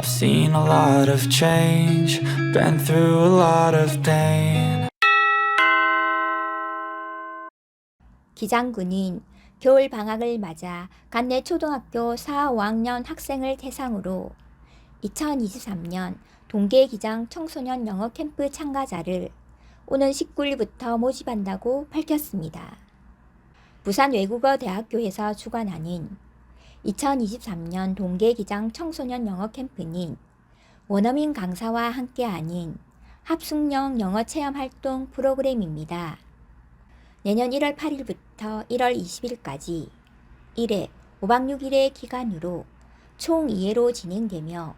I've seen a lot of change, been through a lot of pain. 기장군은 겨울 방학을 맞아 간내 초등학교 4, 5학년 학생을 대상으로 2023년 동계기장 청소년 영어 캠프 참가자를 오는 19일부터 모집한다고 밝혔습니다. 부산 외국어대학교에서 주관하는 2023년 동계기장 청소년 영어 캠프는 원어민 강사와 함께하는 합숙형 영어 체험 활동 프로그램입니다. 내년 1월 8일부터 1월 20일까지 1회 5박 6일의 기간으로 총 2회로 진행되며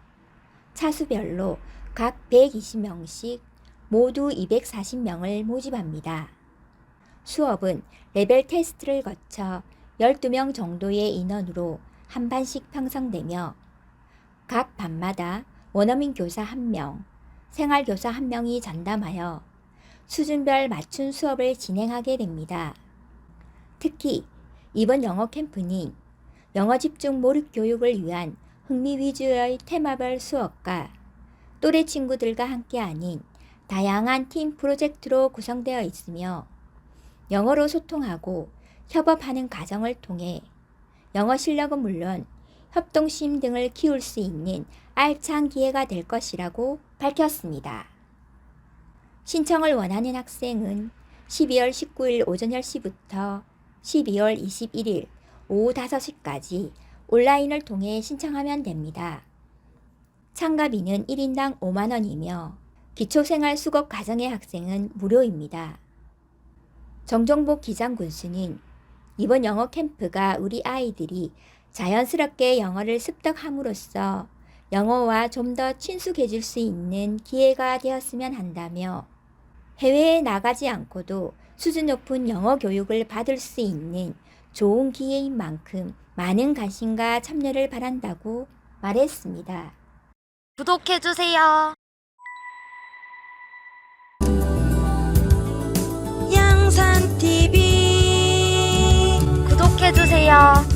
차수별로 각 120명씩 모두 240명을 모집합니다. 수업은 레벨 테스트를 거쳐 12명 정도의 인원으로 한 반씩 편성되며 각 반마다 원어민 교사 1명, 생활교사 1명이 전담하여 수준별 맞춤 수업을 진행하게 됩니다. 특히 이번 영어 캠프는 영어 집중 몰입 교육을 위한 흥미 위주의 테마별 수업과 또래 친구들과 함께하는 다양한 팀 프로젝트로 구성되어 있으며 영어로 소통하고 협업하는 과정을 통해 영어 실력은 물론 협동심 등을 키울 수 있는 알찬 기회가 될 것이라고 밝혔습니다. 신청을 원하는 학생은 12월 19일 오전 10시부터 12월 21일 오후 5시까지 온라인을 통해 신청하면 됩니다. 참가비는 1인당 5만원이며 기초생활 수급 과정의 학생은 무료입니다. 정정복 기장 군수는 이번 영어 캠프가 우리 아이들이 자연스럽게 영어를 습득함으로써 영어와 좀 더 친숙해질 수 있는 기회가 되었으면 한다며 해외에 나가지 않고도 수준 높은 영어 교육을 받을 수 있는 좋은 기회인 만큼 많은 관심과 참여를 바란다고 말했습니다. 구독해주세요. 해주세요.